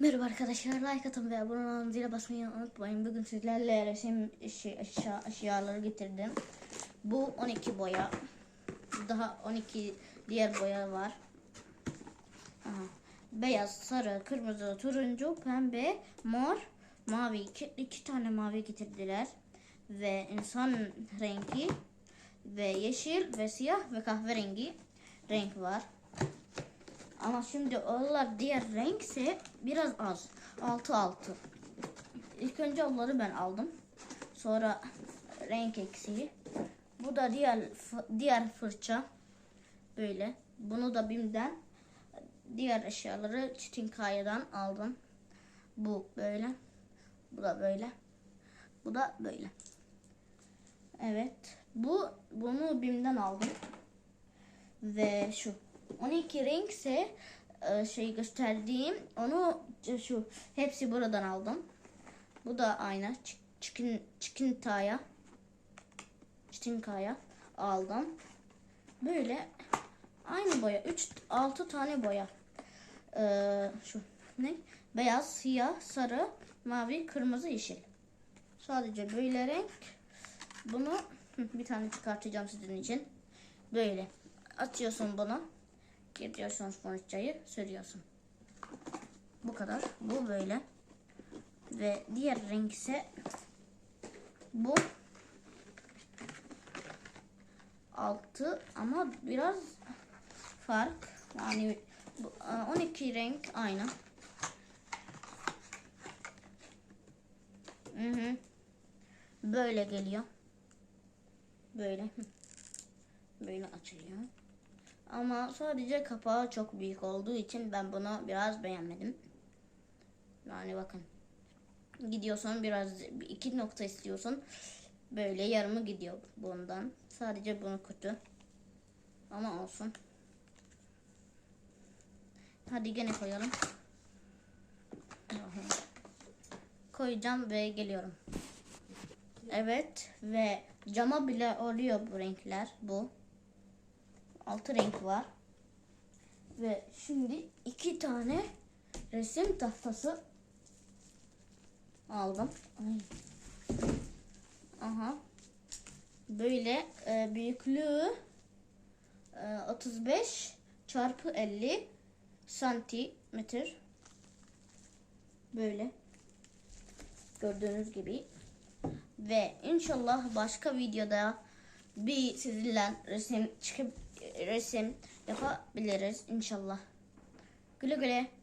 Merhaba arkadaşlar, like atın ve abone olun, zile basmayı unutmayın. Bugün sizlerle resim işi, eşya, eşyaları getirdim. Bu 12 boya. Daha 12 diğer boya var. Aha. Beyaz, sarı, kırmızı, turuncu, pembe, mor, mavi. İki, iki tane mavi getirdiler. Ve insan rengi ve yeşil ve siyah ve kahverengi renk var. Ama şimdi onlar diğer renkse biraz az. 6 6. İlk önce onları ben aldım. Sonra renk eksiği. Bu da diğer diğer fırça. Böyle. Bunu da Bim'den diğer eşyaları Çitinkaya'dan aldım. Bu böyle. Bu da böyle. Bu da böyle. Evet. Bu bunu Bim'den aldım. Ve şu 12 renkse e, şey gösterdiğim onu şu hepsi buradan aldım. Bu da aynı çıkın çıkıntaya çıkıntaya aldım. Böyle aynı boya 3 6 tane boya. Ee, şu ne? Beyaz, siyah, sarı, mavi, kırmızı, yeşil. Sadece böyle renk. Bunu bir tane çıkartacağım sizin için. Böyle. Atıyorsun bunu. Giriyorsun fırçayı sürüyorsun. Bu kadar. Bu böyle. Ve diğer renk ise bu altı ama biraz fark. Yani bu, e, 12 renk aynı. Hı hı. Böyle geliyor. Böyle. Böyle açılıyor. Ama sadece kapağı çok büyük olduğu için ben bunu biraz beğenmedim. Yani bakın. Gidiyorsun biraz iki nokta istiyorsun. Böyle yarımı gidiyor bundan. Sadece bunu kötü. Ama olsun. Hadi gene koyalım. Koyacağım ve geliyorum. Evet ve cama bile oluyor bu renkler. Bu. Altı renk var. Ve şimdi iki tane resim tahtası aldım. Ay. Aha. Böyle e, büyüklüğü e, 35 çarpı 50 santimetre. Böyle. Gördüğünüz gibi. Ve inşallah başka videoda bir sizinle resim çıkıp resim yapabiliriz inşallah. Güle güle.